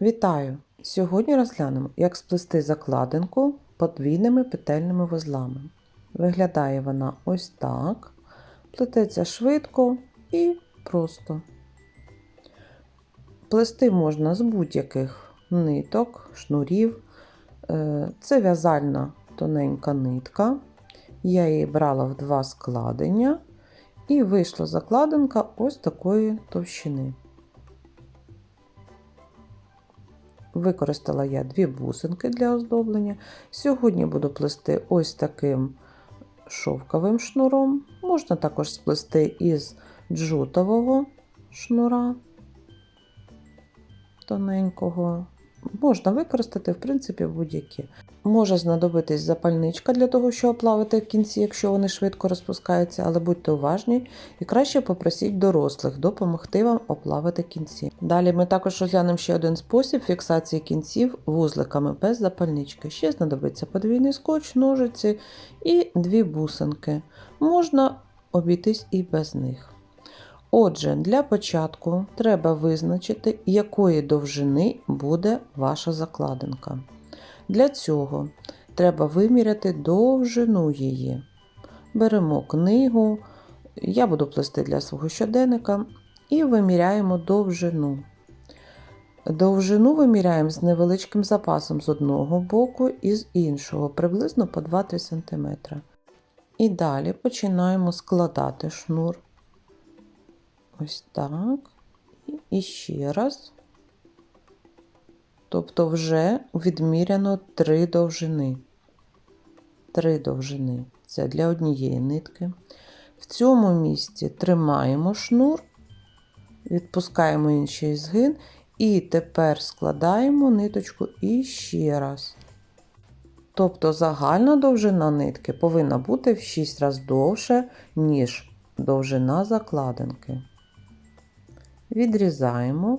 Вітаю! Сьогодні розглянемо, як сплести закладинку подвійними петельними вузлами. Виглядає вона ось так. Плететься швидко і просто. Плести можна з будь-яких ниток, шнурів. Е, Це в'язальна тоненька нитка. Я її брала в два складення, і вийшла закладинка ось такої товщини. Використала я дві бусинки для оздоблення. Сьогодні буду плести ось таким шовковим шнуром. Можна також сплести із джутового шнура тоненького. Можна використати, в принципі, будь-які. Може знадобитись запальничка для того, щоб оплавити в кінці, якщо вони швидко розпускаються, але будьте уважні і краще попросіть дорослих допомогти вам оплавити кінці. Далі ми також розглянемо ще один спосіб фіксації кінців вузликами без запальнички. Ще знадобиться подвійний скотч, ножиці і дві бусинки. Можна обійтись і без них. Отже, для початку треба визначити, якої довжини буде ваша закладинка. Для цього треба виміряти довжину її. Беремо книгу, я буду плести для свого щоденника, і виміряємо довжину. Довжину виміряємо з невеличким запасом з одного боку і з іншого, приблизно по 2-3 см. І далі починаємо складати шнур. Ось так. І ще раз. Тобто вже відміряно три довжини. Три довжини. Це для однієї нитки. В цьому місці тримаємо шнур, відпускаємо інший згин, і тепер складаємо ниточку іще раз. Тобто загальна довжина нитки повинна бути в 6 разів довше, ніж довжина закладинки. Відрізаємо.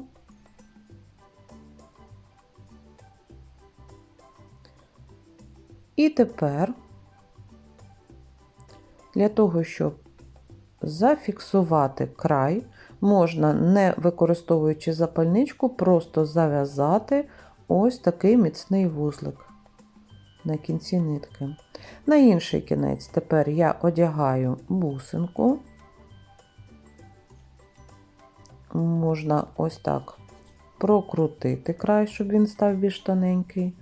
І тепер для того, щоб зафіксувати край, можна, не використовуючи запальничку, просто зав'язати ось такий міцний вузлик на кінці нитки. На інший кінець тепер я одягаю бусинку. Можна ось так прокрутити край, щоб він став більш тоненький,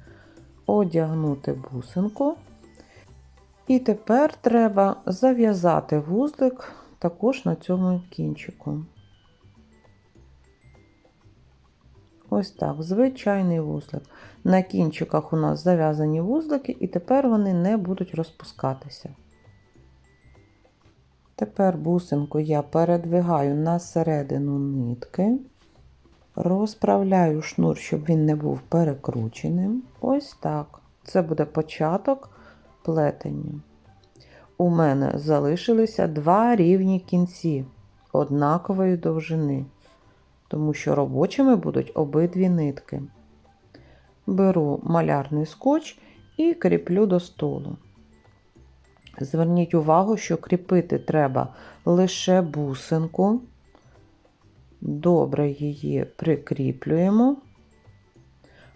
одягнути бусинку. І тепер треба зав'язати вузлик також на цьому кінчику. Ось так, звичайний вузлик. На кінчиках у нас зав'язані вузлики, і тепер вони не будуть розпускатися. Тепер бусинку я передвигаю на середину нитки, розправляю шнур, щоб він не був перекрученим. Ось так. Це буде початок плетення. У мене залишилися два рівні кінці однакової довжини, тому що робочими будуть обидві нитки. Беру малярний скотч і кріплю до столу. Зверніть увагу, що кріпити треба лише бусинку. Добре її прикріплюємо,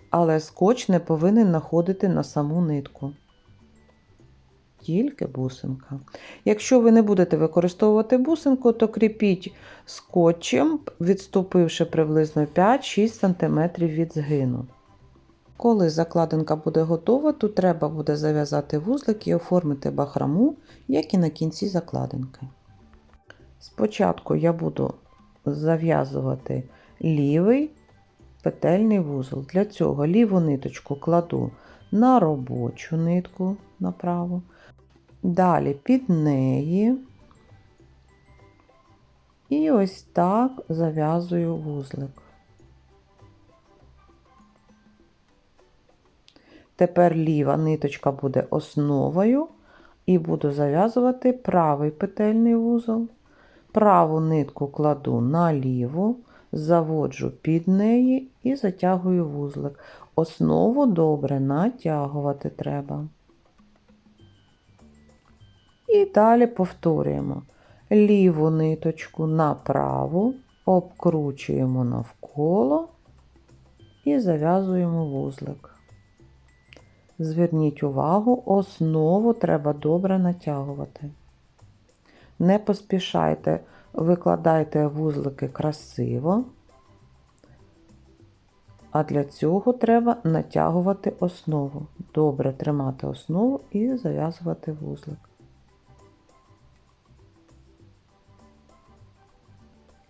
але скотч не повинен находити на саму нитку. Тільки бусинка. Якщо ви не будете використовувати бусинку, то кріпіть скотчем, відступивши приблизно 5-6 см від згину. Коли закладинка буде готова, тут треба буде зав'язати вузлик і оформити бахраму, як і на кінці закладинки. Спочатку я буду зав'язувати лівий петельний вузол. Для цього ліву ниточку кладу на робочу нитку направо, далі під неї. І ось так зав'язую вузлик. Тепер ліва ниточка буде основою, і буду зав'язувати правий петельний вузол. Праву нитку кладу на ліву, заводжу під неї і затягую вузлик. Основу добре натягувати треба. І далі повторюємо ліву ниточку на праву, обкручуємо навколо і зав'язуємо вузлик. Зверніть увагу, основу треба добре натягувати. Не поспішайте, викладайте вузлики красиво, а для цього треба натягувати основу. Добре тримати основу і зав'язувати вузлик.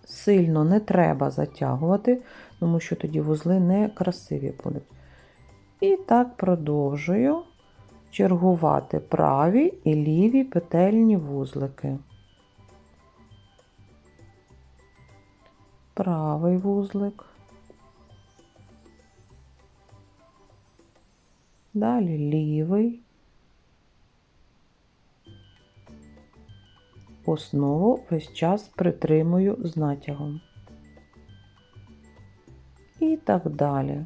Сильно не треба затягувати, тому що тоді вузли не красиві будуть. І так продовжую чергувати праві і ліві петельні вузлики. Правий вузлик. Далі лівий. Основу весь час притримую з натягом. І так далі.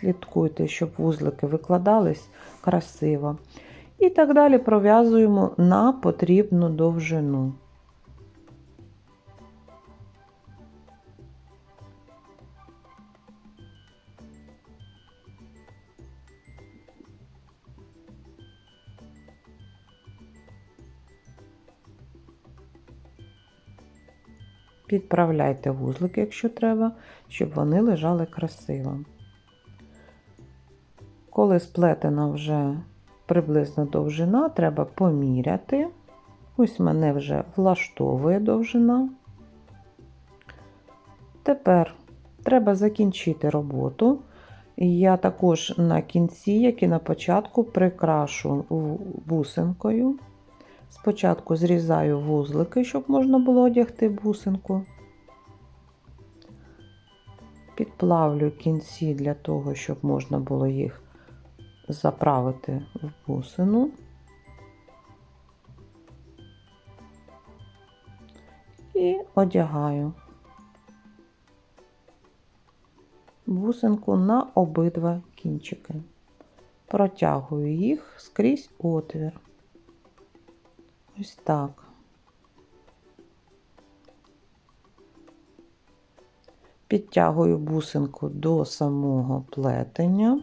Слідкуйте, щоб вузлики викладались красиво. І так далі пров'язуємо на потрібну довжину. Підправляйте вузлики, якщо треба, щоб вони лежали красиво. Коли сплетена вже приблизно довжина, треба поміряти. Ось мене вже влаштовує довжина. Тепер треба закінчити роботу. Я також на кінці, як і на початку, прикрашу бусинкою. Спочатку зрізаю вузлики, щоб можна було одягти бусинку. Підплавлю кінці для того, щоб можна було їх заправити в бусину. І одягаю бусинку на обидва кінчики. Протягую їх скрізь отвір. Ось так. Підтягую бусинку до самого плетення.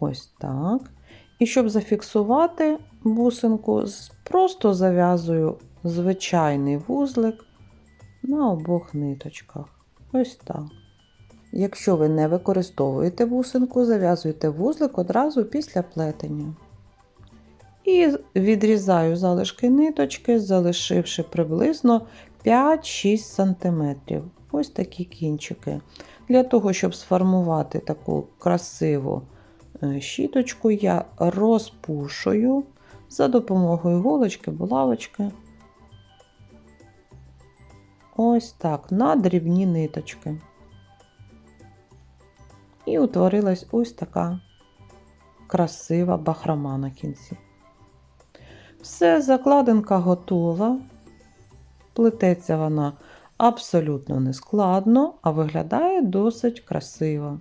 Ось так. І щоб зафіксувати бусинку, просто зав'язую звичайний вузлик на обох ниточках. Ось так. Якщо ви не використовуєте бусинку, зав'язуйте вузлик одразу після плетення. І відрізаю залишки ниточки, залишивши приблизно 5-6 см. Ось такі кінчики. Для того, щоб сформувати таку красиву щіточку, я розпушую за допомогою голочки, булавочки. Ось так, на дрібні ниточки. І утворилась ось така красива бахрома на кінці. Все, закладинка готова. Плететься вона абсолютно нескладно, а виглядає досить красиво.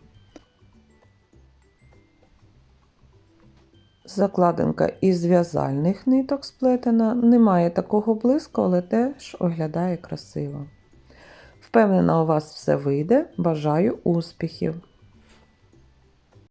Закладинка із в'язальних ниток сплетена, немає такого блиску, але теж оглядає красиво. Впевнена, у вас все вийде. Бажаю успіхів!